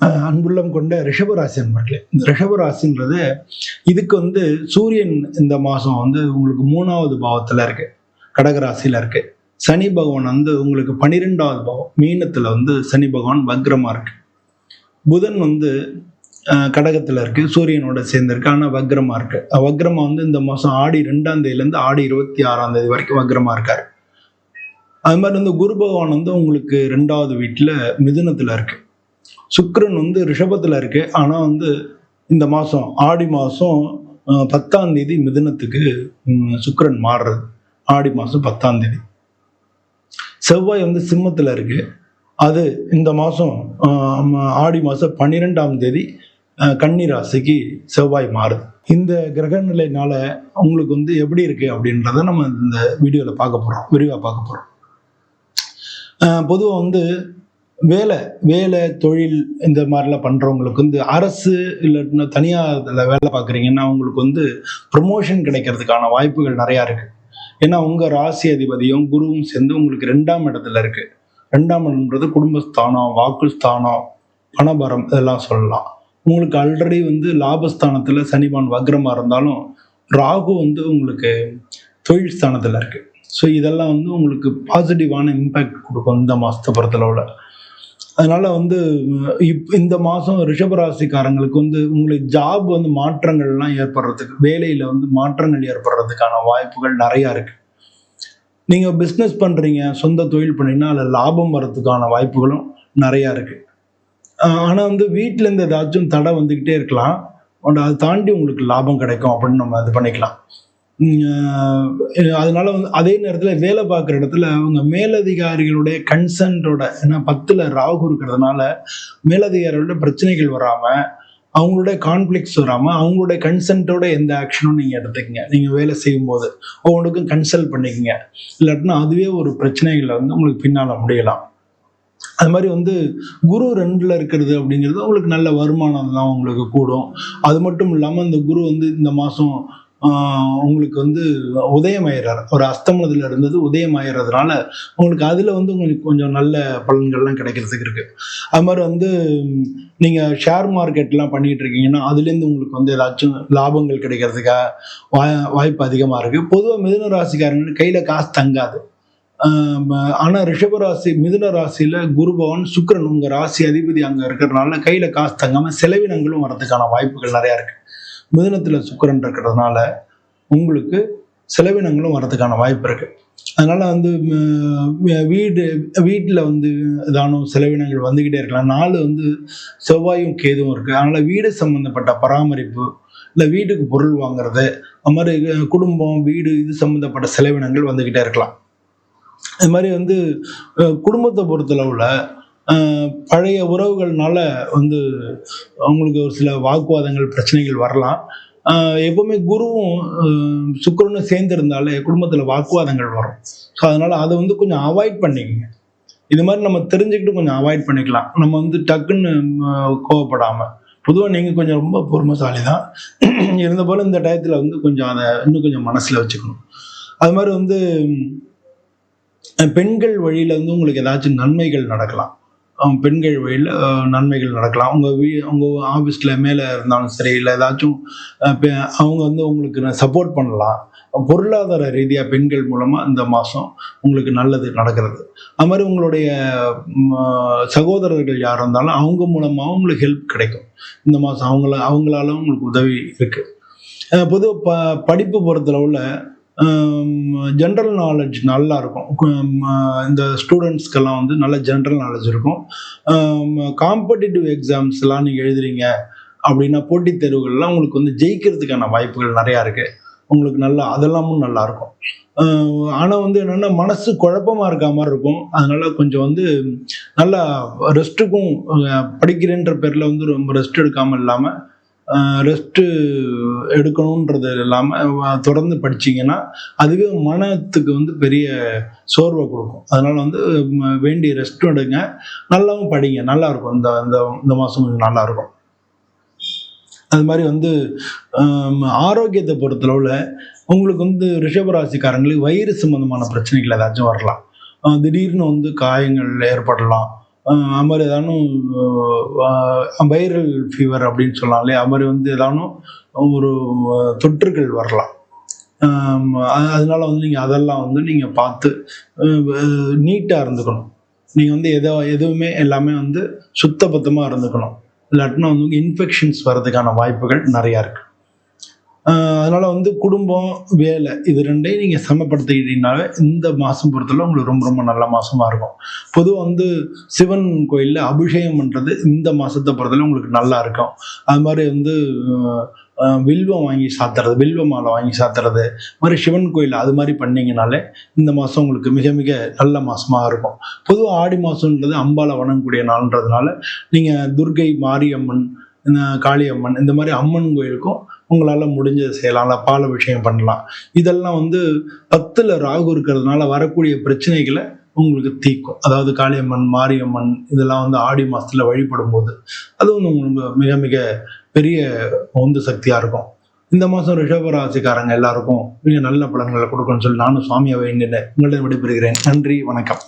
அன்புள்ளம் கொண்ட ரிஷபராசி அன்பர்களே இந்த ரிஷபராசின்றது இதுக்கு வந்து சூரியன் இந்த மாதம் வந்து உங்களுக்கு மூணாவது பாவத்தில் இருக்கு. கடகராசியில் இருக்கு. சனி பகவான் வந்து உங்களுக்கு பன்னிரெண்டாவது பாவம். மீனத்தில் வந்து சனி பகவான் வக்ரமாக இருக்கு. புதன் வந்து கடகத்தில் இருக்கு. சூரியனோட சேர்ந்திருக்கு. ஆனால் வக்ரமாக இருக்கு. வக்ரமாக வந்து இந்த மாதம் ஆடி ரெண்டாம் தேதியிலேருந்து ஆடி இருபத்தி ஆறாம் தேதி வரைக்கும் வக்ரமாக இருக்காரு. அது மாதிரி வந்து குரு பகவான் வந்து உங்களுக்கு ரெண்டாவது வீட்டில் மிதுனத்தில் இருக்குது சுக்கரன் வந்து ரிஷபத்தில் இருக்கு. ஆனால் வந்து இந்த மாதம் ஆடி மாதம் பத்தாம் தேதி மிதுனத்துக்கு சுக்கரன் மாறுறது ஆடி மாதம் பத்தாம் தேதி. செவ்வாய் வந்து சிம்மத்தில் இருக்கு. அது இந்த மாதம் ஆடி மாதம் பன்னிரெண்டாம் தேதி அஹ், கன்னி ராசிக்கு செவ்வாய் மாறுது. இந்த கிரக நிலைனால உங்களுக்கு வந்து எப்படி இருக்கு அப்படின்றத நம்ம இந்த வீடியோவில் பார்க்க போகிறோம் விரிவாக பார்க்க போகிறோம் பொதுவாக வந்து வேலை வேலை தொழில் இந்த மாதிரிலாம் பண்ணுறவங்களுக்கு வந்து அரசு இல்லைன்னா தனியார் வேலை பார்க்குறீங்கன்னா அவங்களுக்கு வந்து ப்ரொமோஷன் கிடைக்கிறதுக்கான வாய்ப்புகள் நிறையா இருக்குது ஏன்னா உங்கள் ராசி அதிபதியும் குருவும் சேர்ந்து உங்களுக்கு ரெண்டாம் இடத்துல இருக்குது ரெண்டாம் இடம்ன்றது குடும்பஸ்தானம் வாக்குஸ்தானம் பணபரம் இதெல்லாம் சொல்லலாம். உங்களுக்கு ஆல்ரெடி வந்து லாபஸ்தானத்தில் சனிபான் வக்ரமாக இருந்தாலும் ராகு வந்து உங்களுக்கு தொழில் ஸ்தானத்தில் இருக்குது ஸோ இதெல்லாம் வந்து உங்களுக்கு பாசிட்டிவான இம்பேக்ட் கொடுக்கும் இந்த மாதத்தை பொறுத்தளவில். அதனால வந்து இப் இந்த மாதம் ரிஷபராசிக்காரங்களுக்கு வந்து உங்களுக்கு ஜாப் வந்து மாற்றங்கள்லாம் ஏற்படுறதுக்கு வேலையில் வந்து மாற்றங்கள் ஏற்படுறதுக்கான வாய்ப்புகள் நிறையா இருக்குது நீங்கள் பிஸ்னஸ் பண்ணுறீங்க சொந்த தொழில் பண்ணீங்கன்னா அதில் லாபம் வர்றதுக்கான வாய்ப்புகளும் நிறையா இருக்குது ஆனால் வந்து வீட்டிலேருந்து ஏதாச்சும் தடை வந்துக்கிட்டே இருக்கலாம். அண்ட் அதை தாண்டி உங்களுக்கு லாபம் கிடைக்கும் அப்படின்னு நம்ம இது பண்ணிக்கலாம். அதனால வந்து அதே நேரத்தில் வேலை பார்க்குற இடத்துல அவங்க மேலதிகாரிகளுடைய கன்சன்ட்டோட ஏன்னா பத்தில் ராகு இருக்கிறதுனால மேலதிகாரிகளோட பிரச்சனைகள் வராமல் அவங்களுடைய கான்ஃப்ளிக்ஸ் வராமல் அவங்களுடைய கன்சென்ட்டோட எந்த ஆக்ஷனும் நீங்கள் எடுத்துக்கங்க. நீங்கள் வேலை செய்யும்போது அவங்களுக்கும் கன்சல்ட் பண்ணிக்கங்க. இல்லாட்டினா அதுவே ஒரு பிரச்சனைகளை வந்து உங்களுக்கு பின்னால் முடியலாம். அது மாதிரி வந்து குரு ரெண்டில் இருக்கிறது அப்படிங்கிறது உங்களுக்கு நல்ல வருமானம் தான் உங்களுக்கு கூடும். அது மட்டும் இல்லாமல் இந்த குரு வந்து இந்த மாதம் உங்களுக்கு வந்து உதயமாயிறார். ஒரு அஸ்தமனத்தில் இருந்தது உதயமாயிறதுனால உங்களுக்கு அதில் வந்து உங்களுக்கு கொஞ்சம் நல்ல பலன்கள்லாம் கிடைக்கிறதுக்கு இருக்குது அது மாதிரி வந்து நீங்கள் ஷேர் மார்க்கெட்லாம் பண்ணிகிட்டு இருக்கீங்கன்னா அதுலேருந்து உங்களுக்கு வந்து ஏதாச்சும் லாபங்கள் கிடைக்கிறதுக்காக வாய் வாய்ப்பு அதிகமாக இருக்குது பொதுவாக மிதுன ராசிக்காரங்க கையில் காசு தங்காது. ஆனால் ரிஷபராசி மிதுன ராசியில் குரு பகவான் உங்கள் ராசி அதிபதி அங்கே இருக்கிறதுனால கையில் காசு தங்காமல் செலவினங்களும் வரதுக்கான வாய்ப்புகள் நிறையா இருக்குது மிதனத்தில் சுக்கிரன் இருக்கிறதுனால உங்களுக்கு செலவினங்களும் வரதுக்கான வாய்ப்பு இருக்குது அதனால் வந்து வீடு வீட்டில் வந்து ஏதானும் செலவினங்கள் வந்துக்கிட்டே இருக்கலாம். நாலு வந்து செவ்வாயும் கேதுவும் இருக்குது அதனால் வீடு சம்மந்தப்பட்ட பராமரிப்பு இல்லை வீட்டுக்கு பொருள் வாங்குறது அது மாதிரி குடும்பம் வீடு இது சம்மந்தப்பட்ட செலவினங்கள் வந்துக்கிட்டே இருக்கலாம். அது மாதிரி வந்து குடும்பத்தை பொறுத்தளவில் பழைய உறவுகள்னால வந்து அவங்களுக்கு ஒரு சில வாக்குவாதங்கள் பிரச்சனைகள் வரலாம். எப்பவுமே குருவும் சுக்கரனும் சேர்ந்துருந்தாலே சேர்ந்து இருந்தாலே குடும்பத்தில் வாக்குவாதங்கள் வரும். ஸோ அதனால அதை வந்து கொஞ்சம் அவாய்ட் பண்ணிக்கங்க. இது மாதிரி நம்ம தெரிஞ்சுக்கிட்டு கொஞ்சம் அவாய்ட் பண்ணிக்கலாம். நம்ம வந்து டக்குன்னு கோவப்படாமல் பொதுவாக நீங்கள் கொஞ்சம் ரொம்ப பொறுமைசாலி தான் இருந்த போல இந்த டயத்தில் வந்து கொஞ்சம் அதை இன்னும் கொஞ்சம் மனசில் வச்சுக்கணும். அது மாதிரி வந்து பெண்கள் வழியில் வந்து உங்களுக்கு ஏதாச்சும் நன்மைகள் நடக்கலாம். பெண்கள் வழியில் நன்மைகள் நடக்கலாம். உங்கள் வீ உங்கள் ஆஃபீஸில் மேலே இருந்தாலும் சரி இல்லை ஏதாச்சும் பெ- அவங்க வந்து உங்களுக்கு சப்போர்ட் பண்ணலாம். பொருளாதார ரீதியாக பெண்கள் மூலமாக இந்த மாதம் உங்களுக்கு நல்லது நடக்கிறது. அது மாதிரி உங்களுடைய சகோதரர்கள் யார் இருந்தாலும் அவங்க மூலமாக உங்களுக்கு ஹெல்ப் கிடைக்கும். இந்த மாதம் அவங்கள அவங்களால உங்களுக்கு உதவி இருக்குது பொதுவாக ப படிப்பு பொறுத்தளவில் ஜென்ரல் நாலேஜ் நல்லா இருக்கும் இந்த ஸ்டூடெண்ட்ஸ்க்கெல்லாம் வந்து நல்ல ஜென்ரல் நாலேஜ் இருக்கும். காம்படிட்டிவ் எக்ஸாம்ஸ்லாம் நீங்கள் எழுதுறீங்க அப்படின்னா போட்டித் தேர்வுகள்லாம் உங்களுக்கு வந்து ஜெயிக்கிறதுக்கான வாய்ப்புகள் நிறையா இருக்குது உங்களுக்கு நல்லா அதெல்லாமும் நல்லா இருக்கும் um, ஆனால் வந்து என்னென்னா மனசு குழப்பமாக இருக்க மாதிரி இருக்கும். அதனால கொஞ்சம் வந்து நல்லா ரெஸ்ட்டுக்கும் படிக்கிறேன்ற பேரில் வந்து ரொம்ப ரெஸ்ட் எடுக்காமல் இல்லாமல் ரெஸ்ட்டு எடுக்கணுன்றது இல்லாமல் தொடர்ந்து படிச்சீங்கன்னா அதுவே மனத்துக்கு வந்து பெரிய சோர்வை கொடுக்கும். அதனால் வந்து வேண்டிய ரெஸ்ட்டும் எடுங்க. நல்லாவும் படிங்க. நல்லாயிருக்கும். இந்த இந்த இந்த மாதம் கொஞ்சம் நல்லாயிருக்கும். அது மாதிரி வந்து ஆரோக்கியத்தை பொறுத்தளவில் உங்களுக்கு வந்து ரிஷபராசிக்காரங்களுக்கு வயிறு சம்மந்தமான பிரச்சனைகள் ஏதாச்சும் வரலாம். திடீர்னு வந்து காயங்கள் ஏற்படலாம். அது மாதிரி ஏதானும் வைரல் ஃபீவர் அப்படின்னு சொல்லலாம் இல்லையா அது மாதிரி வந்து ஏதானும் ஒரு தொற்றுகள் வரலாம். அதனால வந்து நீங்கள் அதெல்லாம் வந்து நீங்கள் பார்த்து நீட்டாக இருந்துக்கணும். நீங்கள் வந்து எதோ எதுவுமே எல்லாமே வந்து சுத்தபத்தமாக இருந்துக்கணும். இல்லாட்டினா வந்து இன்ஃபெக்ஷன்ஸ் வர்றதுக்கான வாய்ப்புகள் நிறையா இருக்குது அதனால வந்து குடும்பம் வேலை இது ரெண்டையும் நீங்கள் சமப்படுத்திக்கிட்டீங்கனாலே இந்த மாதம் பொறுத்தவரை உங்களுக்கு ரொம்ப ரொம்ப நல்ல மாசமா இருக்கும். பொதுவாக வந்து சிவன் கோயிலில் அபிஷேகம் பண்ணுறது இந்த மாதத்தை பொறுத்தவரை உங்களுக்கு நல்லா இருக்கும். அது மாதிரி வந்து வில்வம் வாங்கி சாத்துறது வில்வ மாலை வாங்கி சாத்துறது மாதிரி சிவன் கோயில் அது மாதிரி பண்ணீங்கனாலே இந்த மாதம் உங்களுக்கு மிக மிக நல்ல மாதமாக இருக்கும். பொதுவாக ஆடி மாதம்ன்றது அம்பாலை வணங்கக்கூடிய நாள்ன்றதுனால நீங்கள் துர்கை மாரியம்மன் காளியம்மன் இந்த மாதிரி அம்மன் கோயிலுக்கும் உங்களால் முடிஞ்சது செய்யலாம். இல்லை பால் அபிஷேகம் பண்ணலாம். இதெல்லாம் வந்து பத்தில் ராகு இருக்கிறதுனால வரக்கூடிய பிரச்சனைகளை உங்களுக்கு தீக்கும் அதாவது காளியம்மன் மாரியம்மன் இதெல்லாம் வந்து ஆடி மாதத்தில் வழிபடும் போது அது வந்து உங்களுக்கு மிக மிக பெரிய உந்து சக்தியாக இருக்கும். இந்த மாதம் ரிஷபராசிக்காரங்க எல்லாருக்கும் மிக நல்ல பலன்களை கொடுக்கணும்னு சொல்லி நானும் சுவாமியை வேண்டினேன். உங்களிடம் விடைபெறுகிறேன். நன்றி வணக்கம்.